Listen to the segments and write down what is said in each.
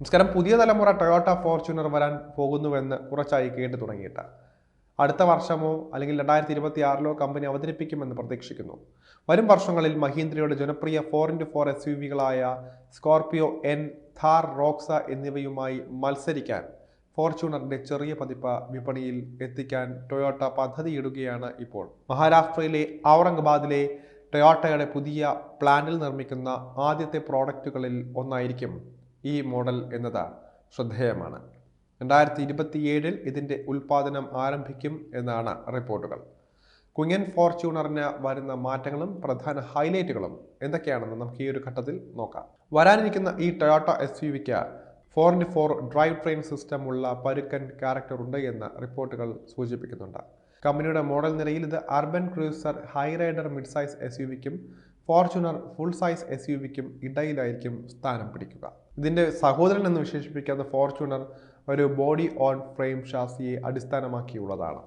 നമസ്കാരം. പുതിയ തലമുറ ടൊയോട്ട ഫോർച്യൂണർ വരാൻ പോകുന്നുവെന്ന് കുറച്ചായി കേട്ടു തുടങ്ങിയിട്ട്. അടുത്ത വർഷമോ അല്ലെങ്കിൽ രണ്ടായിരത്തി ഇരുപത്തി ആറിലോ കമ്പനി അവതരിപ്പിക്കുമെന്ന് പ്രതീക്ഷിക്കുന്നു. വരും വർഷങ്ങളിൽ മഹീന്ദ്രയുടെ ജനപ്രിയ four into four S U വികളായ Scorpio N Thar Roxx എന്നിവയുമായി മത്സരിക്കാൻ ഫോർച്യൂണറിന്റെ ചെറിയ പതിപ്പ് വിപണിയിൽ എത്തിക്കാൻ ടൊയോട്ട പദ്ധതിയിടുകയാണ് ഇപ്പോൾ. മഹാരാഷ്ട്രയിലെ ഔറംഗബാദിലെ ടൊയോട്ടയുടെ പുതിയ പ്ലാനിൽ നിർമ്മിക്കുന്ന ആദ്യത്തെ പ്രോഡക്റ്റുകളിൽ ഒന്നായിരിക്കും ഈ മോഡൽ എന്നത് ശ്രദ്ധേയമാണ്. രണ്ടായിരത്തി ഇരുപത്തിയേഴിൽ ഇതിന്റെ ഉൽപ്പാദനം ആരംഭിക്കും എന്നാണ് റിപ്പോർട്ടുകൾ. കുഞ്ഞൻ ഫോർച്യൂണറിന് വരുന്ന മാറ്റങ്ങളും പ്രധാന ഹൈലൈറ്റുകളും എന്തൊക്കെയാണെന്ന് നമുക്ക് ഈ ഒരു ഘട്ടത്തിൽ നോക്കാം. വരാനിരിക്കുന്ന ഈ ടൊയോട്ട എസ് യു വിക്ക് four into four drive train system ഉള്ള പരുക്കൻ ക്യാരക്ടർ ഉണ്ട് എന്ന റിപ്പോർട്ടുകൾ സൂചിപ്പിക്കുന്നുണ്ട്. കമ്പനിയുടെ മോഡൽ നിരയിൽ ഇത് Urban Cruiser Hyryder mid size S U വിക്കും Fortuner full size S U വിക്കും ഇടയിലായിരിക്കും സ്ഥാനം പിടിക്കുക. ഇതിന്റെ സഹോദരൻ എന്ന് വിശേഷിപ്പിക്കുന്ന ഫോർച്യൂണർ ഒരു ബോഡി ഓൺ ഫ്രെയിം ഷാസിയെ അടിസ്ഥാനമാക്കിയുള്ളതാണ്.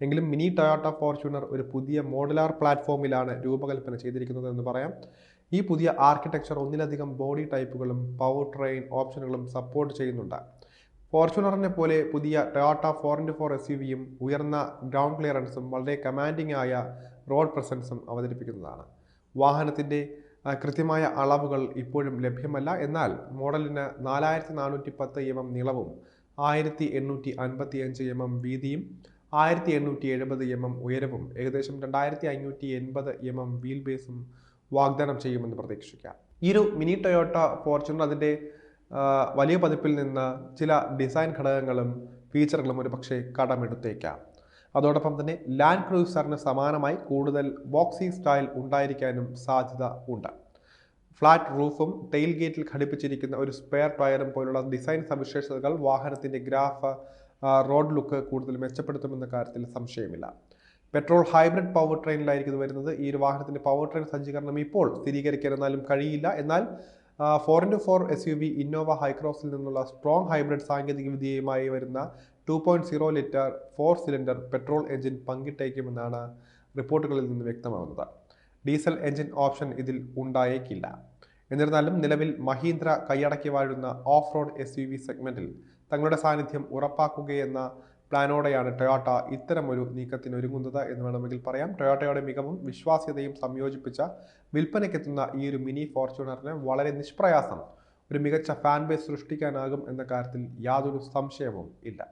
എങ്കിലും മിനി ടൊയോട്ട ഫോർച്യൂണർ ഒരു പുതിയ മോഡലാർ പ്ലാറ്റ്ഫോമിലാണ് രൂപകൽപ്പന ചെയ്തിരിക്കുന്നത് എന്ന് പറയാം. ഈ പുതിയ ആർക്കിടെക്ചർ ഒന്നിലധികം ബോഡി ടൈപ്പുകളും പവർ ട്രെയിൻ ഓപ്ഷനുകളും സപ്പോർട്ട് ചെയ്യുന്നുണ്ട്. ഫോർച്യൂണറിനെ പോലെ പുതിയ Toyota four into four S U വിയും ഉയർന്ന ഗ്രൗണ്ട് ക്ലിയറൻസും വളരെ കമാൻഡിംഗ് ആയ റോഡ് പ്രസൻസും അവതരിപ്പിക്കുന്നതാണ്. വാഹനത്തിന്റെ കൃത്യമായ അളവുകൾ ഇപ്പോഴും ലഭ്യമല്ല. എന്നാൽ മോഡലിന് നാലായിരത്തി നാനൂറ്റി പത്ത് എം എം നീളവും ആയിരത്തി എണ്ണൂറ്റി അൻപത്തി അഞ്ച് എം എം വീതിയും ആയിരത്തി എണ്ണൂറ്റി എഴുപത് എം എം ഉയരവും ഏകദേശം രണ്ടായിരത്തി അഞ്ഞൂറ്റി എൺപത് എം എം വീൽ ബേസും വാഗ്ദാനം ചെയ്യുമെന്ന് പ്രതീക്ഷിക്കാം. ഒരു മിനി ടൊയോട്ട ഫോർച്യൂണർ അതിന്റെ വലിയ പതിപ്പിൽ നിന്ന് ചില ഡിസൈൻ ഘടകങ്ങളും ഫീച്ചറുകളും ഒരു പക്ഷേ കടമെടുത്തേക്കാം. അതോടൊപ്പം തന്നെ ലാൻഡ് ക്രൂസറിന് സമാനമായി കൂടുതൽ ബോക്സി സ്റ്റൈൽ ഉണ്ടായിരിക്കാനും സാധ്യത ഉണ്ട്. ഫ്ലാറ്റ് റൂഫും ടെയിൽ ഗേറ്റിൽ ഘടിപ്പിച്ചിരിക്കുന്ന ഒരു സ്പെയർ ടയറും പോലുള്ള ഡിസൈൻ സവിശേഷതകൾ വാഹനത്തിന്റെ ഗ്രാഫ് റോഡ് ലുക്ക് കൂടുതൽ മെച്ചപ്പെടുത്തുമെന്ന കാര്യത്തിൽ സംശയമില്ല. പെട്രോൾ ഹൈബ്രിഡ് പവർ ട്രെയിനിലായിരിക്കും വരുന്നത്. ഈ ഒരു വാഹനത്തിന്റെ പവർ ട്രെയിൻ സജ്ജീകരണം ഇപ്പോൾ സ്ഥിരീകരിക്കാൻ എന്നാലും കഴിയില്ല. എന്നാൽ four into four S U V Innova ഹൈക്രോസിൽ നിന്നുള്ള സ്ട്രോങ് ഹൈബ്രിഡ് സാങ്കേതിക വിദ്യയുമായി വരുന്ന two point zero litre four cylinder petrol engine പങ്കിട്ടേക്കുമെന്നാണ് റിപ്പോർട്ടുകളിൽ നിന്ന് വ്യക്തമാവുന്നത്. ഡീസൽ എഞ്ചിൻ ഓപ്ഷൻ ഇതിൽ ഉണ്ടായേക്കില്ല. എന്നിരുന്നാലും നിലവിൽ മഹീന്ദ്ര കൈയടക്കി വാഴുന്ന off road S U V സെഗ്മെന്റിൽ തങ്ങളുടെ സാന്നിധ്യം ഉറപ്പാക്കുകയെന്ന പ്ലാനോടെയാണ് ടൊയോട്ട ഇത്തരമൊരു നീക്കത്തിന് ഒരുങ്ങുന്നത് എന്ന് വേണമെങ്കിൽ പറയാം. ടൊയോട്ടയുടെ മികവും വിശ്വാസ്യതയും സംയോജിപ്പിച്ച വിൽപ്പനയ്ക്കെത്തുന്ന ഈ ഒരു മിനി ഫോർച്യൂണറിന് വളരെ നിഷ്പ്രയാസം. ഒരു മികച്ച ഫാൻ ബേസ് സൃഷ്ടിക്കാനാകും എന്ന കാര്യത്തിൽ യാതൊരു സംശയവും ഇല്ല.